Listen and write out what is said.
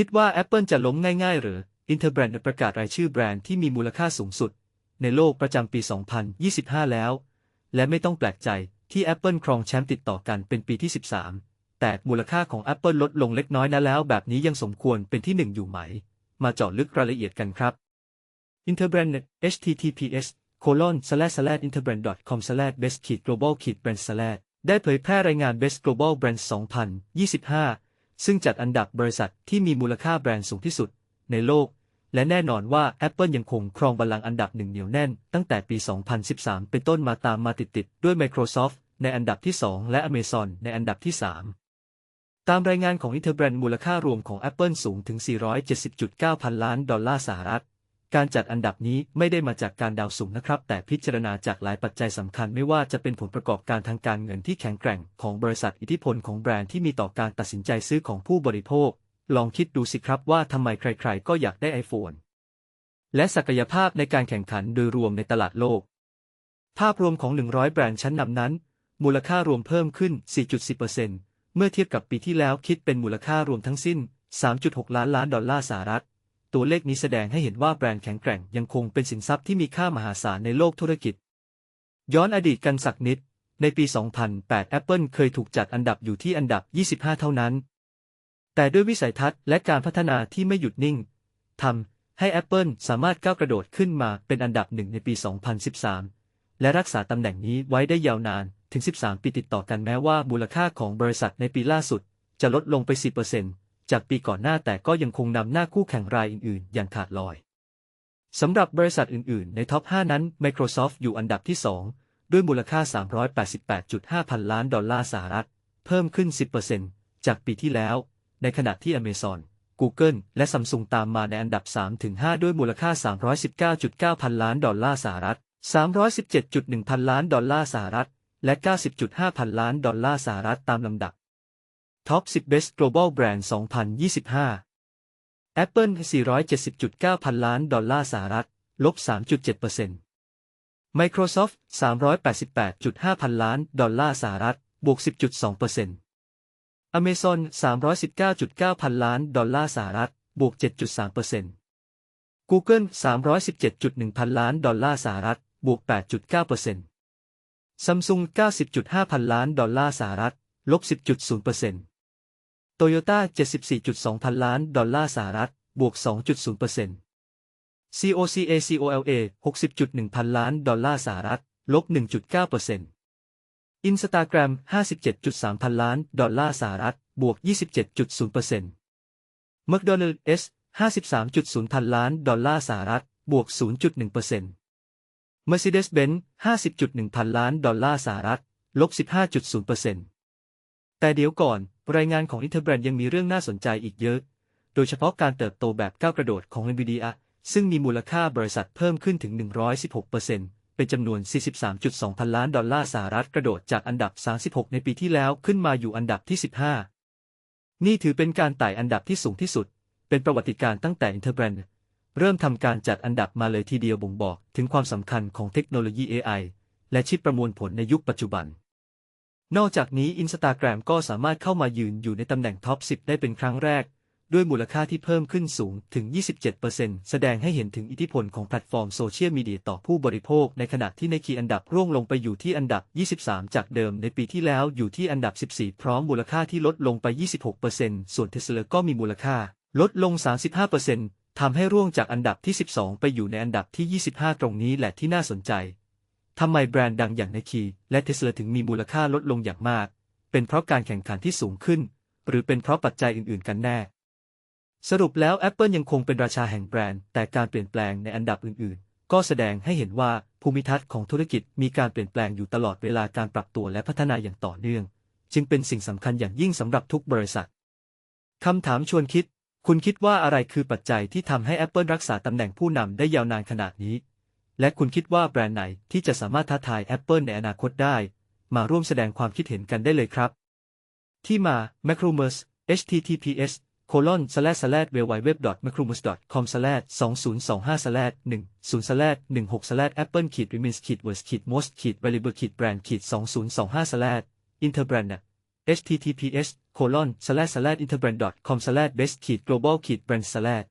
คิดว่า Apple จะล้มง่ายๆ หรือ Interbrand ประกาศรายชื่อแบรนด์ที่มีมูลค่าสูงสุด ในโลกประจำปี 2025 แล้ว และไม่ต้องแปลกใจที่ Apple ครองแชมป์ติดต่อกันเป็นปีที่ 13 แต่มูลค่าของ Apple ลดลงเล็กน้อยนะแล้วแบบนี้ยังสมควรเป็นที่หนึ่งอยู่ไหม มาเจาะลึกรายละเอียดกันครับ Interbrand https colon slash slash interbrand com slash best global brand slash ได้เผยแพร่รายงาน Best Global Brands 2025 ซึ่งจัดอันดับบริษัทที่มีมูลค่าแบรนด์สูงที่สุด ในโลก และแน่นอนว่า Apple ยังคงครองบัลลังก์อันดับหนึ่งเหนียวแน่น ตั้งแต่ปี 2013 เป็นต้นมาตามมาติดๆด้วย Microsoft ในอันดับที่ 2 และ Amazon ในอันดับที่ 3 ตามรายงานของ Interbrand มูลค่ารวมของ Apple สูงถึง 470.9 พันล้านดอลลาร์สหรัฐ การจัดอันดับนี้ไม่ได้มาจากการดาวสุ่มนะครับ แต่พิจารณาจากหลายปัจจัยสำคัญไม่ว่าจะเป็นผลประกอบการทางการเงินที่แข็งแกร่งของบริษัทอิทธิพลของแบรนด์ที่มีต่อการตัดสินใจซื้อของผู้บริโภค ลองคิดดูสิครับว่าทำไมใครๆ ก็อยากได้ iPhone และศักยภาพในการแข่งขันโดยรวมในตลาดโลก ภาพรวมของ 100 แบรนด์ชั้นนำนั้น มูลค่ารวมเพิ่มขึ้น 4.10%เมื่อเทียบกับปีที่แล้วคิดเป็นมูลค่ารวมทั้งสิ้น 3.6 ล้านล้านดอลลาร์สหรัฐ ตัวเลขนี้แสดงให้เห็นว่าแบรนด์แข็งแกร่งยังคงเป็นสินทรัพย์ที่มีค่ามหาศาลในโลกธุรกิจ ย้อนอดีตกันสักนิด ในปี 2008 Apple เคยถูกจัดอันดับอยู่ที่อันดับ 25 เท่านั้น แต่ด้วยวิสัยทัศน์และการพัฒนาที่ไม่หยุดนิ่งทำให้ Apple สามารถก้าวกระโดดขึ้นมาเป็นอันดับหนึ่งในปี 2013 และรักษาตำแหน่งนี้ไว้ได้ยาวนานถึง 13 ปีติดต่อกันแม้ว่ามูลค่าของบริษัทในปีล่าสุด จะลดลงไป 10% จากปีก่อนหน้าแต่ก็ยังคงนำหน้าคู่แข่งรายอื่นๆ อย่างขาดลอย สำหรับบริษัทอื่นๆ ในท็อป 5 นั้น Microsoft อยู่อันดับที่ 2 ด้วยมูลค่า 388.5 พันล้านดอลลาร์สหรัฐ เพิ่มขึ้น 10%จากปีที่แล้ว ในขณะที่ Amazon Google และ Samsung ตามมาในอันดับ 3-5 ด้วยมูลค่า 319.9 พันล้านดอลลาร์สหรัฐ 317.1 พันล้านดอลลาร์สหรัฐ และ 90.5 พันล้านดอลลาร์สหรัฐตามลำดับ Top 10 Best Global Brand 2025 Apple 470.9 พันล้านดอลลาร์สหรัฐ ลบ 3.7% Microsoft 388.5 พันล้านดอลลาร์สหรัฐ บวก 10.2% Amazon 319.9 พันล้านดอลลาร์สหรัฐ บวก 7.3% Google 317.1 พันล้านดอลลาร์สหรัฐ บวก 8.9% Samsung 90.5 พันล้านดอลลาร์สหรัฐ ลบ 10.0% Toyota 74.2 พันล้าน ดอลลาร์สหรัฐ บวก 2.0% COCA COLA 60.1 พันล้าน ดอลลาร์สหรัฐ ลบ 1.9% Instagram 57.3 พันล้าน ดอลลาร์สหรัฐ บวก 27.0% McDonald's 53.0 พันล้าน ดอลลาร์สหรัฐ บวก 0.1% Mercedes-Benz 50.1 พันล้าน ดอลลาร์สหรัฐ ลบ 15.0% แต่เดี๋ยวก่อน รายงานของ Interbrand ยังมีเรื่องน่าสนใจอีกเยอะ โดยเฉพาะการเติบโตแบบก้าวกระโดดของ NVIDIA ซึ่งมีมูลค่าบริษัทเพิ่มขึ้นถึง 116%เป็นจำนวน 43.2 พันล้านดอลลาร์สหรัฐกระโดดจากอันดับ 36 ในปีที่แล้วขึ้นมาอยู่อันดับที่ 15 นี่ถือเป็นการไต่อันดับที่สูงที่สุด เป็นประวัติการตั้งแต่ Interbrand เริ่มทำการจัดอันดับมาเลยทีเดียวบ่งบอกถึงความสำคัญของเทคโนโลยี AI และชิปประมวลผลในยุคปัจจุบัน นอกจากนี้ Instagram ก็สามารถเข้ามายืนอยู่ในตำแหน่งท็อป 10 ได้เป็นครั้งแรก ด้วยมูลค่าที่เพิ่มขึ้นสูงถึง 27%แสดงให้เห็นถึงอิทธิพลของแพลตฟอร์มโซเชียลมีเดียต่อผู้บริโภค ในขณะที่ในคีอันดับร่วงลงไปอยู่ที่อันดับ 23 จากเดิมในปีที่แล้วอยู่ที่อันดับ 14 พร้อมมูลค่าที่ลดลงไป 26%ส่วนเทสลาก็มีมูลค่า ลดลง 35%ทำให้ร่วงจากอันดับที่ 12 ไปอยู่ในอันดับที่ 25 ตรงนี้แหละที่น่าสนใจ ทำไมแบรนด์ดังอย่างไนคีและเทสลาถึงมีมูลค่าลดลงอย่างมาก เป็นเพราะการแข่งขันที่สูงขึ้น หรือเป็นเพราะปัจจัยอื่น ๆ กันแน่ สรุปแล้ว Apple ยังคงเป็นราชาแห่งแบรนด์ แต่การเปลี่ยนแปลงในอันดับอื่น ๆ ก็แสดงให้เห็นว่าภูมิทัศน์ของธุรกิจมีการเปลี่ยนแปลงอยู่ตลอดเวลาการปรับตัวและพัฒนาอย่างต่อเนื่อง จึงเป็นสิ่งสำคัญอย่างยิ่งสำหรับทุกบริษัทคำถามชวนคิด คุณคิดว่าอะไรคือปัจจัยที่ทำให้ Apple รักษาตำแหน่งผู้นำได้ยาวนานขนาดนี้ และคุณคิดว่าแบรนด์ไหนที่จะสามารถท้าทาย Apple ในอนาคตได้ มาร่วมแสดงความคิดเห็นกันได้เลยครับ ที่มา Macrumors https colon slash slash www macrumors com slash 2025 slash 10 slash 16 slash apple ขีด remins ขีด worst ขีด most ขีด valuable ขีด brand ขีด 2025 slash interbrand https colon slash slash interbrand com slash best ขีด global ขีด brand slash